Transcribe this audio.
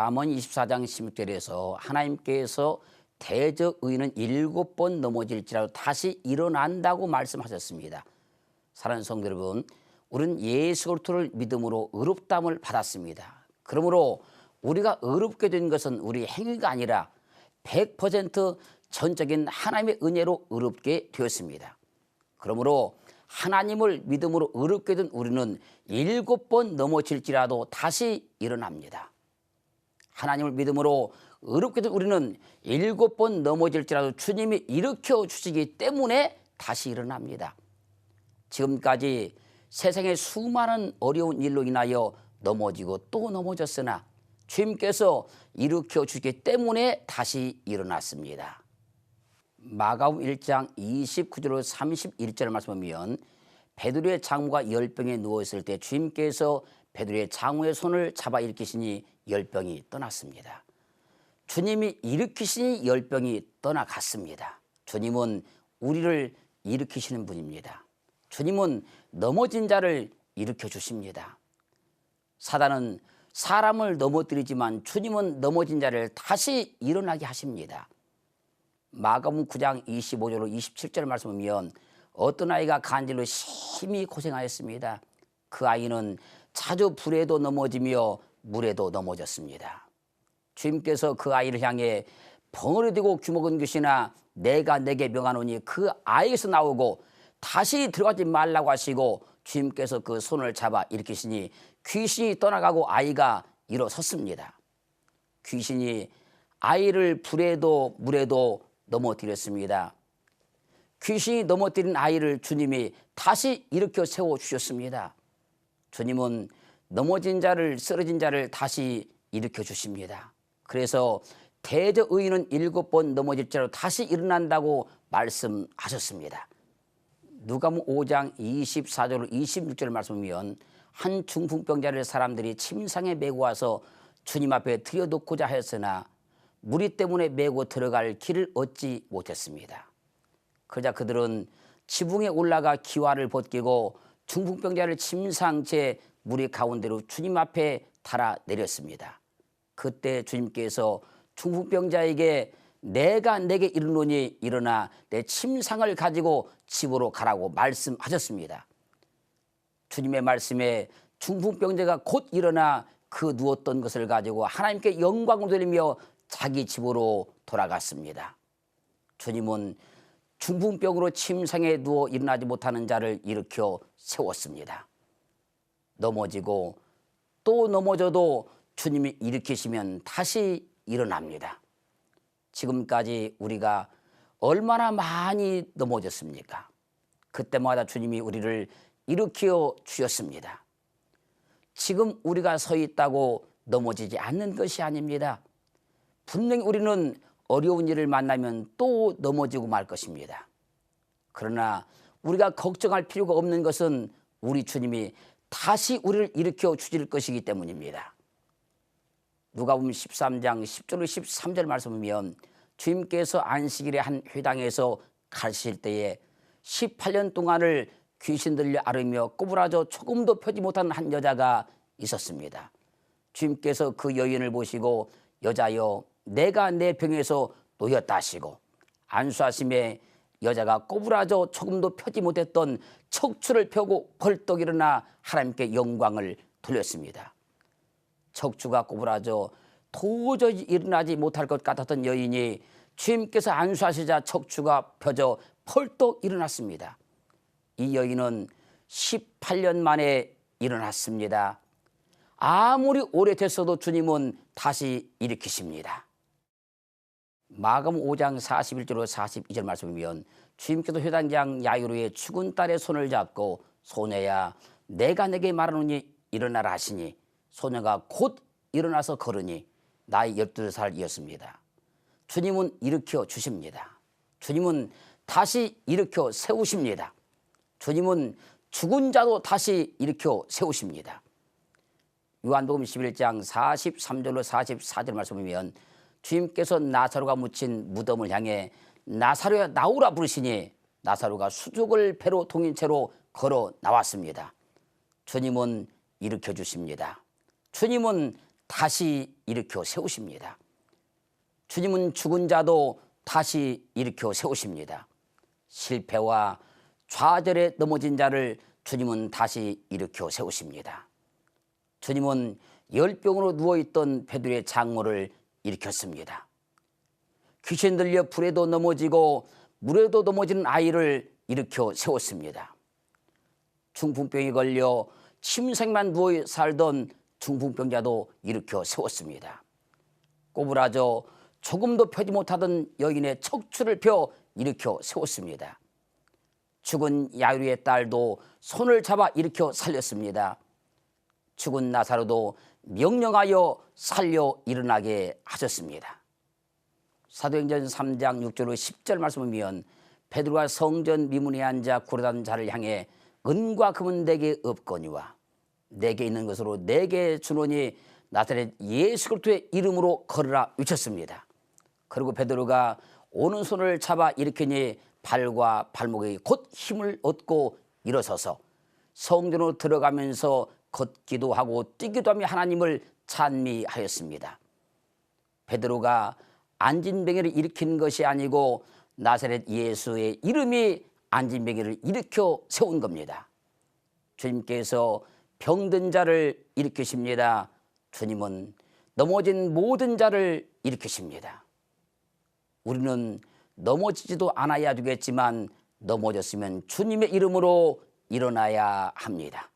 잠언 24장 16절에서 하나님께서 대저 의인은 일곱 번 넘어질지라도 다시 일어난다고 말씀하셨습니다. 사랑하는 성도 여러분, 우리는 예수 그리스도를 믿음으로 의롭담을 받았습니다. 그러므로 우리가 의롭게 된 것은 우리 행위가 아니라 100% 전적인 하나님의 은혜로 의롭게 되었습니다. 그러므로 하나님을 믿음으로 의롭게 된 우리는 일곱 번 넘어질지라도 다시 일어납니다. 하나님을 믿음으로 된 우리는 일곱 번 넘어질지라도 주님이 일으켜 주시기 때문에 다시 일어납니다. 지금까지 세상의 수많은 어려운 일로 인하여 넘어지고 또 넘어졌으나 주님께서 일으켜 주기 때문에 다시 일어났습니다. 마가음 1장 29절로 31절을 말씀하면 베드로의 장모가 열병에 누워 있을 때 주님께서 베드로의 장모의 손을 잡아 일으키시니 열병이 떠났습니다. 주님이 일으키시니 열병이 떠나갔습니다. 주님은 우리를 일으키시는 분입니다. 주님은 넘어진 자를 일으켜 주십니다. 사단은 사람을 넘어뜨리지만 주님은 넘어진 자를 다시 일어나게 하십니다. 마가음 9장 25절로 27절 말씀하면 어떤 아이가 간질로 심히 고생하였습니다. 그 아이는 자주 불에도 넘어지며 물에도 넘어졌습니다. 주님께서 그 아이를 향해 벙어리 되고 규먹은 것이나 내가 내게 명하노니 그 아이에서 나오고 다시 들어가지 말라고 하시고 주님께서 그 손을 잡아 일으키시니 귀신이 떠나가고 아이가 일어섰습니다. 귀신이 아이를 불에도 물에도 넘어뜨렸습니다. 귀신이 넘어뜨린 아이를 주님이 다시 일으켜 세워 주셨습니다. 주님은 넘어진 자를 쓰러진 자를 다시 일으켜 주십니다. 그래서 대저 의인은 일곱 번 넘어질지라도 다시 일어난다고 말씀하셨습니다. 누가복음 5장 24절 26절 말씀이면 한 중풍병자를 사람들이 침상에 메고 와서 주님 앞에 들여놓고자 하였으나 무리 때문에 메고 들어갈 길을 얻지 못했습니다. 그러자 그들은 지붕에 올라가 기와를 벗기고 중풍병자를 침상제 무리 가운데로 주님 앞에 달아 내렸습니다. 그때 주님께서 중풍병자에게 내가 내게 이르노니 일어나 내 침상을 가지고 집으로 가라고 말씀하셨습니다. 주님의 말씀에 중풍병자가 곧 일어나 그 누웠던 것을 가지고 하나님께 영광을 돌리며 자기 집으로 돌아갔습니다. 주님은 중풍병으로 침상에 누워 일어나지 못하는 자를 일으켜 세웠습니다. 넘어지고 또 넘어져도 주님이 일으키시면 다시 일어납니다. 지금까지 우리가 얼마나 많이 넘어졌습니까? 그때마다 주님이 우리를 일으켜 주셨습니다. 지금 우리가 서 있다고 넘어지지 않는 것이 아닙니다. 분명히 우리는 어려운 일을 만나면 또 넘어지고 말 것입니다. 그러나 우리가 걱정할 필요가 없는 것은 우리 주님이 다시 우리를 일으켜 주실 것이기 때문입니다. 누가 보면 13장 10절 13절 말씀이면 주님께서 안식일에 한 회당에서 가실 때에 18년 동안을 귀신 들려 앓으며 꼬부라져 조금도 펴지 못한 한 여자가 있었습니다. 주님께서 그 여인을 보시고 여자여 내가 내 병에서 놓였다 하시고 안수하심에 여자가 꼬부라져 조금도 펴지 못했던 척추를 펴고 벌떡 일어나 하나님께 영광을 돌렸습니다. 척추가 꼬부라져 도저히 일어나지 못할 것 같았던 여인이 주님께서 안수하시자 척추가 펴져 펄떡 일어났습니다. 이 여인은 18년 만에 일어났습니다. 아무리 오래됐어도 주님은 다시 일으키십니다. 마감 5장 41절로 42절 말씀이면 주님께서 회당장 야유로의 죽은 딸의 손을 잡고 소녀야 내가 내게 말하노니 일어나라 하시니 소녀가 곧 일어나서 걸으니 나이 12살이었습니다. 주님은 일으켜 주십니다. 주님은 다시 일으켜 세우십니다. 주님은 죽은 자도 다시 일으켜 세우십니다. 요한복음 11장 43절로 44절 말씀이면 주님께서 나사로가 묻힌 무덤을 향해 나사로야 나오라 부르시니 나사로가 수족을 배로 동인 채로 걸어 나왔습니다. 주님은 일으켜 주십니다. 주님은 다시 일으켜 세우십니다. 주님은 죽은 자도 다시 일으켜 세우십니다. 실패와 좌절에 넘어진 자를 주님은 다시 일으켜 세우십니다. 주님은 열병으로 누워있던 베드로의 장모를 일으켰습니다. 귀신 들려 불에도 넘어지고 물에도 넘어지는 아이를 일으켜 세웠습니다. 중풍병에 걸려 침생만 누워 살던 중풍병자도 일으켜 세웠습니다. 꼬부라져 조금도 펴지 못하던 여인의 척추를 펴 일으켜 세웠습니다. 죽은 야유리의 딸도 손을 잡아 일으켜 살렸습니다. 죽은 나사로도 명령하여 살려 일어나게 하셨습니다. 사도행전 3장 6절로 10절 말씀을 보면 베드로가 성전 미문에 앉아 구르던 자를 향해 은과 금은 내게 없거니와 내게 있는 것으로 내게 주노니 나사렛 예수 그리스도의 이름으로 걸으라 외쳤습니다. 그리고 베드로가 오른손을 잡아 일으키니 발과 발목에 곧 힘을 얻고 일어서서 성전으로 들어가면서 걷기도 하고 뛰기도 하며 하나님을 찬미하였습니다. 베드로가 안진뱅이를 일으킨 것이 아니고 나사렛 예수의 이름이 안진뱅이를 일으켜 세운 겁니다. 주님께서 병든 자를 일으키십니다. 주님은 넘어진 모든 자를 일으키십니다. 우리는 넘어지지도 않아야 되겠지만 넘어졌으면 주님의 이름으로 일어나야 합니다.